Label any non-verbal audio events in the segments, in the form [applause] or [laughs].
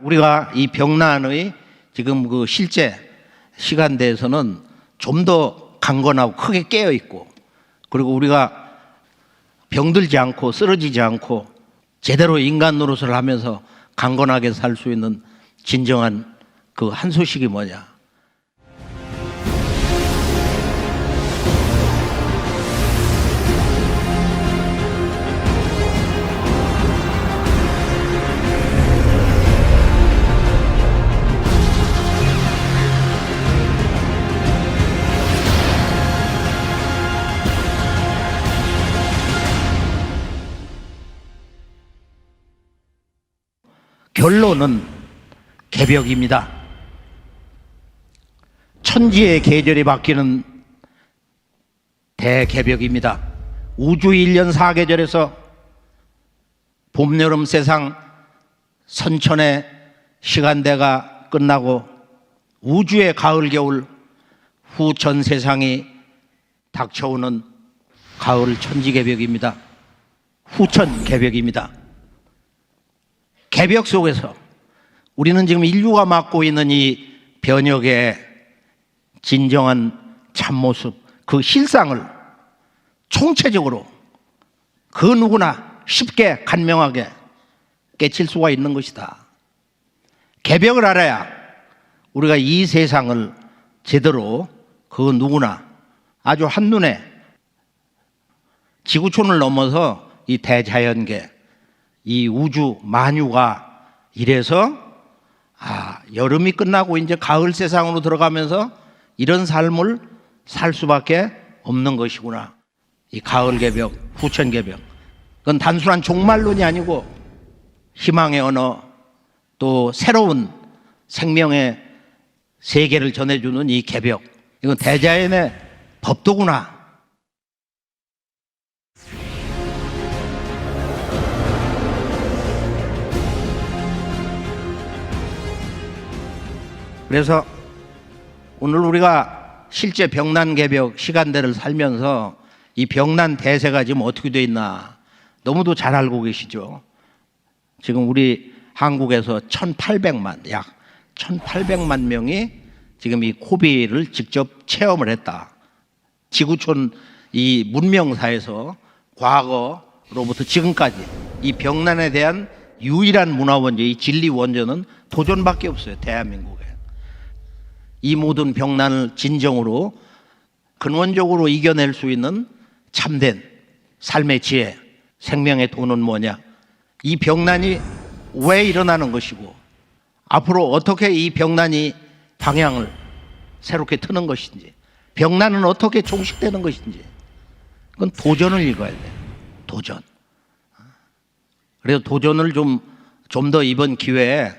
우리가 이 병난의 지금 그 실제 시간대에서는 좀 더 강건하고 크게 깨어 있고 그리고 우리가 병들지 않고 쓰러지지 않고 제대로 인간 노릇을 하면서 강건하게 살 수 있는 진정한 그 한 소식이 뭐냐? 결론은 개벽입니다. 천지의 계절이 바뀌는 대개벽입니다. 우주 1년 4계절에서 봄, 여름, 세상 선천의 시간대가 끝나고 우주의 가을, 겨울 후천 세상이 닥쳐오는 가을 천지개벽입니다. 후천 개벽입니다. 개벽 속에서 우리는 지금 인류가 맡고 있는 이 변혁의 진정한 참모습, 그 실상을 총체적으로 그 누구나 쉽게 간명하게 깨칠 수가 있는 것이다. 개벽을 알아야 우리가 이 세상을 제대로 그 누구나 아주 한눈에 지구촌을 넘어서 이 대자연계, 이 우주 만유가 이래서 아, 여름이 끝나고 이제 가을 세상으로 들어가면서 이런 삶을 살 수밖에 없는 것이구나. 이 가을 개벽, 후천 개벽. 그건 단순한 종말론이 아니고 희망의 언어 또 새로운 생명의 세계를 전해주는 이 개벽. 이건 대자연의 법도구나. 그래서 오늘 우리가 실제 병난 개벽 시간대를 살면서 이 병난 대세가 지금 어떻게 돼 있나 너무도 잘 알고 계시죠. 지금 우리 한국에서 1,800만 약 1,800만 명이 지금 이 코비를 직접 체험을 했다. 지구촌 이 문명사에서 과거로부터 지금까지 이 병난에 대한 유일한 문화 원조, 이 진리 원조는 도전밖에 없어요. 대한민국에. 이 모든 병난을 진정으로 근원적으로 이겨낼 수 있는 참된 삶의 지혜, 생명의 돈은 뭐냐? 이 병난이 왜 일어나는 것이고 앞으로 어떻게 이 병난이 방향을 새롭게 트는 것인지 병난은 어떻게 종식되는 것인지 그건 도전을 읽어야 돼. 도전. 그래서 도전을 좀 좀 더 이번 기회에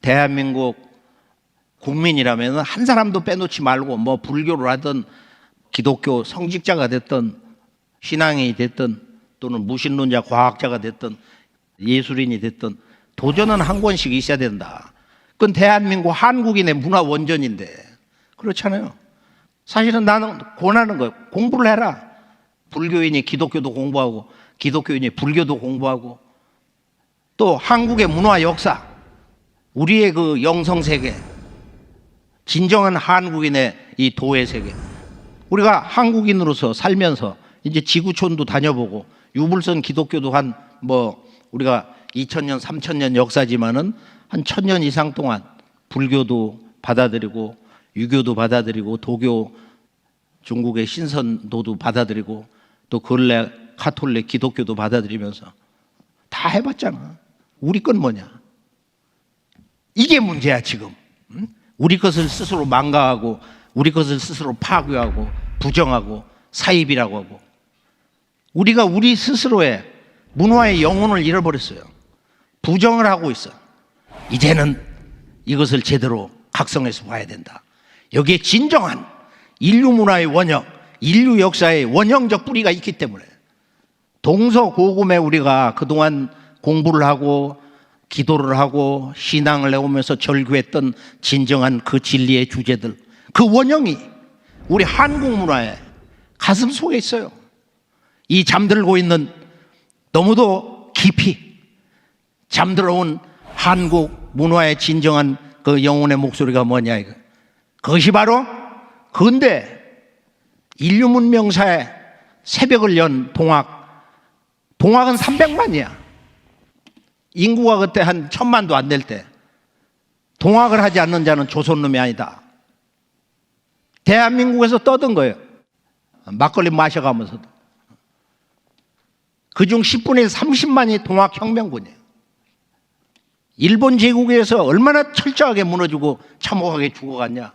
대한민국 국민이라면 한 사람도 빼놓지 말고 뭐 불교를 하든 기독교 성직자가 됐든 신앙이 됐든 또는 무신론자 과학자가 됐든 예술인이 됐든 도전은 한 권씩 있어야 된다. 그건 대한민국 한국인의 문화 원전인데 그렇잖아요. 사실은 나는 권하는 거예요. 공부를 해라. 불교인이 기독교도 공부하고 기독교인이 불교도 공부하고 또 한국의 문화 역사 우리의 그 영성 세계 진정한 한국인의 이 도의 세계. 우리가 한국인으로서 살면서 이제 지구촌도 다녀보고 유불선 기독교도 한 뭐 우리가 2000년, 3000년 역사지만은 한 1000년 이상 동안 불교도 받아들이고 유교도 받아들이고 도교 중국의 신선도도 받아들이고 또 근래 카톨릭 기독교도 받아들이면서 다 해봤잖아. 우리 건 뭐냐? 이게 문제야 지금. 응? 우리 것을 스스로 망가하고 우리 것을 스스로 파괴하고 부정하고 사입이라고 하고 우리가 우리 스스로의 문화의 영혼을 잃어버렸어요. 부정을 하고 있어. 이제는 이것을 제대로 각성해서 봐야 된다. 여기에 진정한 인류 문화의 원형, 인류 역사의 원형적 뿌리가 있기 때문에 동서고금에 우리가 그동안 공부를 하고 기도를 하고 신앙을 해오면서 절규했던 진정한 그 진리의 주제들 그 원형이 우리 한국 문화의 가슴 속에 있어요. 이 잠들고 있는 너무도 깊이 잠들어 온 한국 문화의 진정한 그 영혼의 목소리가 뭐냐 이거. 그것이 바로 근대 인류 문명사의 새벽을 연 동학. 동학은 300만이야. 인구가 그때 한 천만도 안 될 때. 동학을 하지 않는 자는 조선놈이 아니다. 대한민국에서 떠든 거예요. 막걸리 마셔가면서도. 그중 10분의 30만이 동학혁명군이에요. 일본 제국에서 얼마나 철저하게 무너지고 참혹하게 죽어갔냐.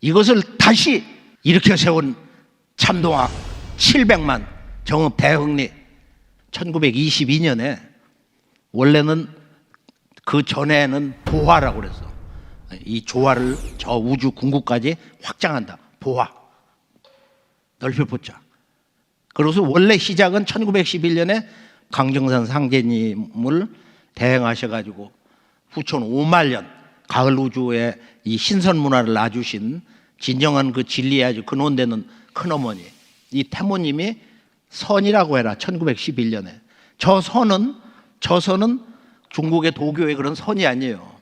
이것을 다시 일으켜 세운 참동학 700만 정읍 대흥리 1922년에 원래는 그 전에는 보화라고 그랬어. 이 조화를 저 우주 궁극까지 확장한다. 보화. 넓혀 보자. 그래서 원래 시작은 1911년에 강정산 상제님을 대행하셔가지고 후천 5만 년 가을 우주에 이 신선 문화를 놔주신 진정한 그 진리에 아주 근원되는 큰어머니 이 태모님이 선이라고 해라 1911년에 저 선은 저 선은 중국의 도교의 그런 선이 아니에요.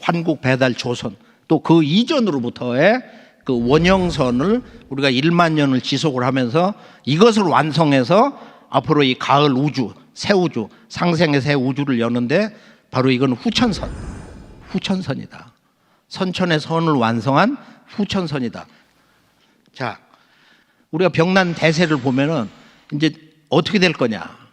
환국 배달 조선. 또 그 이전으로부터의 그 원형선을 우리가 1만 년을 지속을 하면서 이것을 완성해서 앞으로 이 가을 우주 새 우주 상생의 새 우주를 여는데 바로 이건 후천선. 후천선이다. 선천의 선을 완성한 후천선이다. 자 우리가 병난 대세를 보면은 이제 어떻게 될 거냐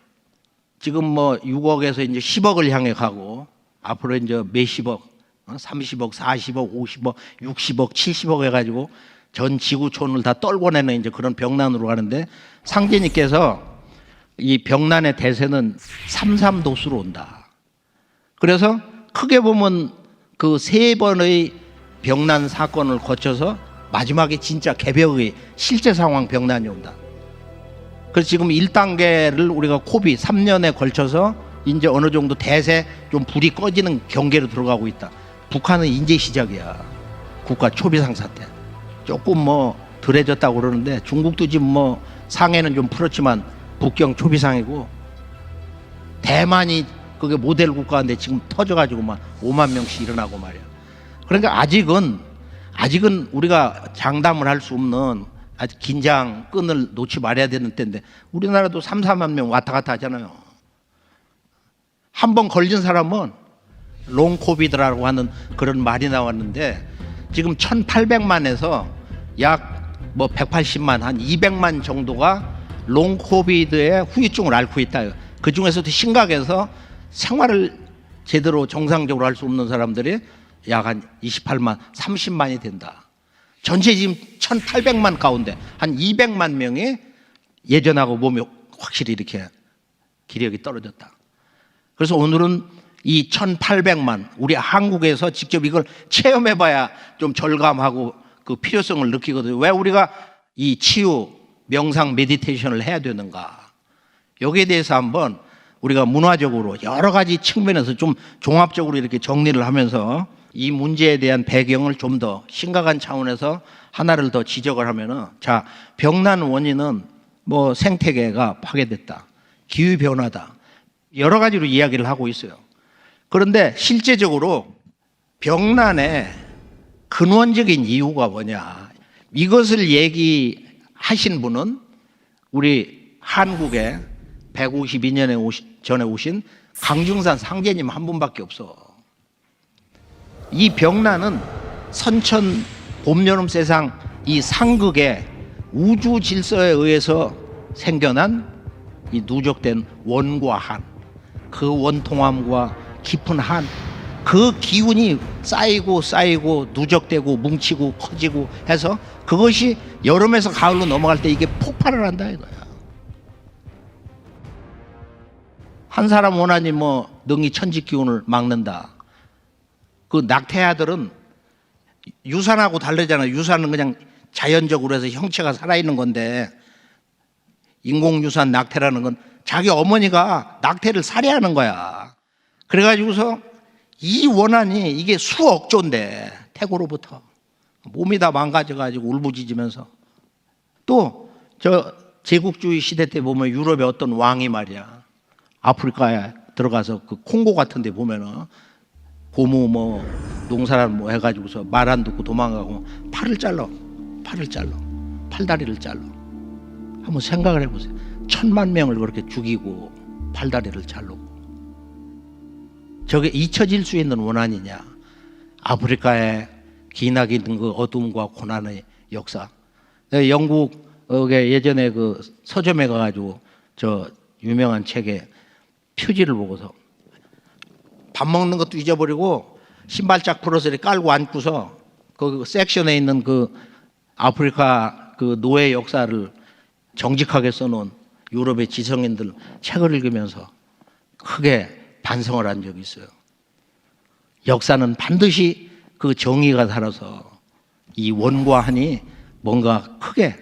지금 뭐 6억에서 이제 10억을 향해 가고 앞으로 이제 몇십억, 어, 30억, 40억, 50억, 60억, 70억 해가지고 전 지구촌을 다 떨궈내는 이제 그런 병난으로 가는데 상제님께서 이 병난의 대세는 삼삼도수로 온다. 그래서 크게 보면 그 세 번의 병난 사건을 거쳐서 마지막에 진짜 개벽의 실제 상황 병난이 온다. 그래서 지금 1단계를 우리가 코비 3년에 걸쳐서 이제 어느 정도 대세 좀 불이 꺼지는 경계로 들어가고 있다. 북한은 이제 시작이야. 국가 초비 상사 때. 조금 뭐 덜해졌다고 그러는데 중국도 지금 뭐 상해는 좀 풀었지만 북경 초비상이고 대만이 그게 모델 국가인데 지금 터져가지고 막 5만 명씩 일어나고 말이야. 그러니까 아직은 아직은 우리가 장담을 할 수 없는 아주 긴장 끈을 놓지 말아야 되는 때인데 우리나라도 3, 4만 명 왔다 갔다 하잖아요. 한 번 걸린 사람은 롱 코비드라고 하는 그런 말이 나왔는데 지금 1,800만에서 약 뭐 180만 한 200만 정도가 롱 코비드의 후유증을 앓고 있다. 그 중에서도 심각해서 생활을 제대로 정상적으로 할 수 없는 사람들이 약 한 28만, 30만이 된다. 전체 지금 1,800만 가운데 한 200만 명이 예전하고 몸이 확실히 이렇게 기력이 떨어졌다. 그래서 오늘은 이 1,800만 우리 한국에서 직접 이걸 체험해 봐야 좀 절감하고 그 필요성을 느끼거든요. 왜 우리가 이 치유, 명상, 메디테이션을 해야 되는가? 여기에 대해서 한번 우리가 문화적으로 여러 가지 측면에서 좀 종합적으로 이렇게 정리를 하면서 이 문제에 대한 배경을 좀 더 심각한 차원에서 하나를 더 지적을 하면은 자 병난 원인은 뭐 생태계가 파괴됐다, 기후 변화다 여러 가지로 이야기를 하고 있어요. 그런데 실제적으로 병난의 근원적인 이유가 뭐냐 이것을 얘기하신 분은 우리 한국에 152년에 오시, 전에 오신 강중산 상제님 한 분밖에 없어. 이 병난은 선천 봄, 여름, 세상 이 상극의 우주 질서에 의해서 생겨난 이 누적된 원과 한, 그 원통함과 깊은 한, 그 기운이 쌓이고 쌓이고 누적되고 뭉치고 커지고 해서 그것이 여름에서 가을로 넘어갈 때 이게 폭발을 한다 이거야. 한 사람 원하니 뭐 능이 천지 기운을 막는다. 그 낙태 아들은 유산하고 다르잖아요. 유산은 그냥 자연적으로 해서 형체가 살아있는 건데 인공유산 낙태라는 건 자기 어머니가 낙태를 살해하는 거야. 그래가지고서 이 원한이 이게 수억 조인데 태고로부터 몸이 다 망가져가지고 울부짖으면서 또 저 제국주의 시대 때 보면 유럽의 어떤 왕이 말이야 아프리카에 들어가서 그 콩고 같은 데 보면은 고무 뭐 농사란 뭐 해가지고서 말 안 듣고 도망가고 팔을 잘라. 팔을 잘라. 팔다리를 잘라. 한번 생각을 해보세요. 천만 명을 그렇게 죽이고 팔다리를 자르고 저게 잊혀질 수 있는 원한이냐? 아프리카의 기나긴 그 어둠과 고난의 역사. 네, 영국에 예전에 그 서점에 가가지고 저 유명한 책에 표지를 보고서 밥 먹는 것도 잊어버리고 신발짝 풀어서 이렇게 깔고 앉고서 그 섹션에 있는 그 아프리카 그 노예 역사를 정직하게 써놓은 유럽의 지성인들 책을 읽으면서 크게 반성을 한 적이 있어요. 역사는 반드시 그 정의가 살아서 이 원과 한이 뭔가 크게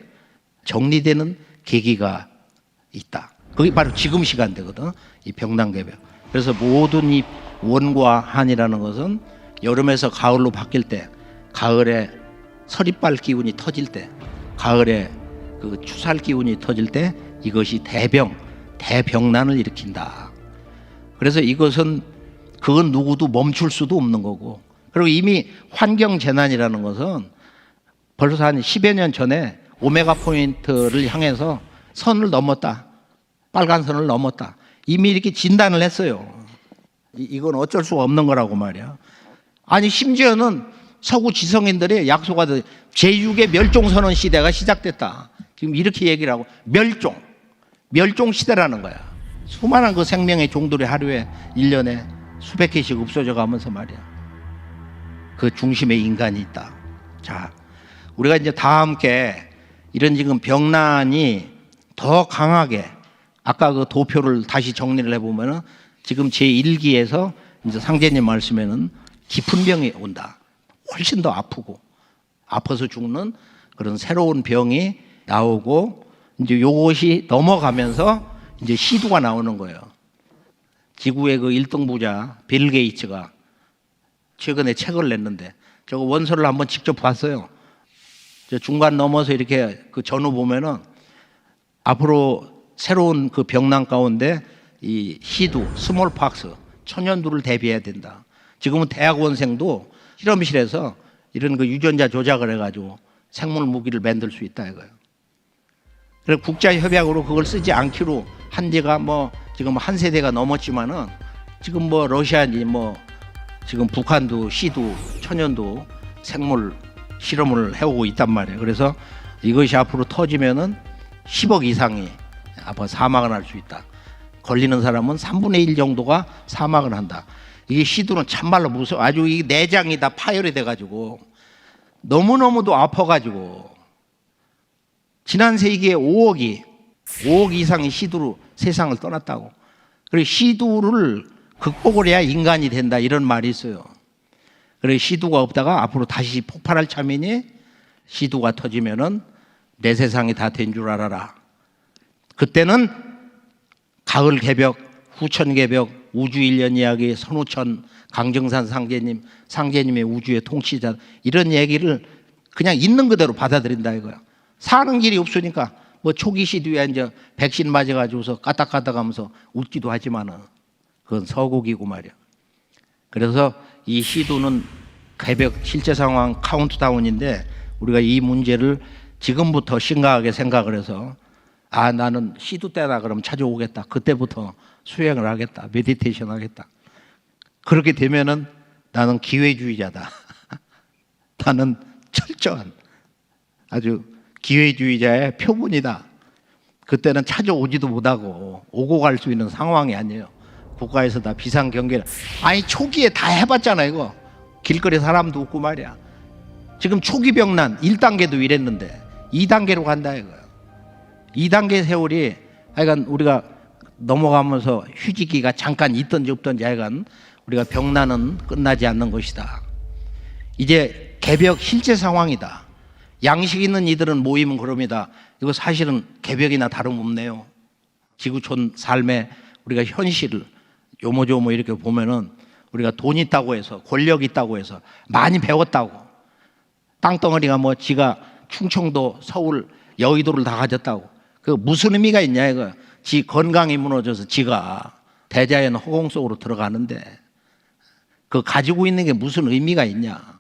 정리되는 계기가 있다. 그게 바로 지금 시간대거든. 이 병난개벽. 그래서 모든 이 원과 한이라는 것은 여름에서 가을로 바뀔 때, 가을에 서리빨 기운이 터질 때, 가을에 그 추살 기운이 터질 때 이것이 대병, 대병난을 일으킨다. 그래서 이것은 그건 누구도 멈출 수도 없는 거고. 그리고 이미 환경 재난이라는 것은 벌써 한 10여 년 전에 오메가 포인트를 향해서 선을 넘었다. 빨간 선을 넘었다. 이미 이렇게 진단을 했어요. 이- 이건 어쩔 수가 없는 거라고 말이야. 아니 심지어는 서구 지성인들이 약속하듯 제6의 멸종선언 시대가 시작됐다. 지금 이렇게 얘기를 하고 멸종, 멸종 시대라는 거야. 수많은 그 생명의 종들이 하루에 1년에 수백 개씩 없어져 가면서 말이야. 그 중심에 인간이 있다. 자, 우리가 이제 다 함께 이런 지금 병난이 더 강하게 아까 그 도표를 다시 정리를 해보면은 지금 제 1기에서 이제 상제님 말씀에는 깊은 병이 온다. 훨씬 더 아프고 아파서 죽는 그런 새로운 병이 나오고 이제 요것이 넘어가면서 이제 시두가 나오는 거예요. 지구의 그 1등 부자 빌 게이츠가 최근에 책을 냈는데 저거 원서를 한번 직접 봤어요. 저 중간 넘어서 이렇게 그 전후 보면은 앞으로 새로운 그 병난 가운데 이 시두, 스몰팍스, 천연두를 대비해야 된다. 지금은 대학원생도 실험실에서 이런 그 유전자 조작을 해가지고 생물 무기를 만들 수 있다 이거예요. 그래서 국제협약으로 그걸 쓰지 않기로 한 지가 뭐 지금 한 세대가 넘었지만은 지금 뭐 러시아니 뭐 지금 북한도 시도 천연도 생물 실험을 해오고 있단 말이에요. 그래서 이것이 앞으로 터지면은 10억 이상이 앞으로 사망을 할 수 있다. 걸리는 사람은 3분의 1 정도가 사망을 한다. 이게 시도는 참말로 무서워. 아주 이 내장이 다 파열이 돼가지고 너무너무도 아파가지고 지난 세기에 5억이 5억 이상의 시두로 세상을 떠났다고. 그리고 시두를 극복을 해야 인간이 된다 이런 말이 있어요. 그리고 시두가 없다가 앞으로 다시 폭발할 참이니 시두가 터지면은 내 세상이 다 된 줄 알아라. 그때는 가을 개벽, 후천 개벽, 우주 일년 이야기, 선우천, 강정산 상제님, 상제님의 우주의 통치자 이런 얘기를 그냥 있는 그대로 받아들인다 이거야. 사는 길이 없으니까 뭐 초기 시두에 이제 백신 맞아가지고서 까딱까딱 하면서 웃기도 하지만은 그건 서곡이고 말이야. 그래서 이 시도는 개벽 실제 상황 카운트다운인데 우리가 이 문제를 지금부터 심각하게 생각을 해서 아 나는 시도 때나 그럼 찾아오겠다. 그때부터 수행을 하겠다. 메디테이션 하겠다. 그렇게 되면은 나는 기회주의자다. [laughs] 나는 철저한 아주 기회주의자의 표본이다. 그때는 찾아오지도 못하고 오고 갈 수 있는 상황이 아니에요. 국가에서 다 비상 경계를 아니 초기에 다 해봤잖아 이거 길거리 사람도 없고 말이야. 지금 초기 병난 1단계도 이랬는데 2단계로 간다 이거야. 2단계 세월이 하여간 우리가 넘어가면서 휴지기가 잠깐 있던지 없던지 하여간 우리가 병난은 끝나지 않는 것이다. 이제 개벽 실제 상황이다. 양식 있는 이들은 모이면 그럽니다. 이거 사실은 개벽이나 다름없네요. 지구촌 삶의 우리가 현실을 요모조모 이렇게 보면은 우리가 돈 있다고 해서 권력 있다고 해서 많이 배웠다고 땅덩어리가 뭐 지가 충청도 서울 여의도를 다 가졌다고 그 무슨 의미가 있냐 이거 지 건강이 무너져서 지가 대자연 허공 속으로 들어가는데 그 가지고 있는 게 무슨 의미가 있냐?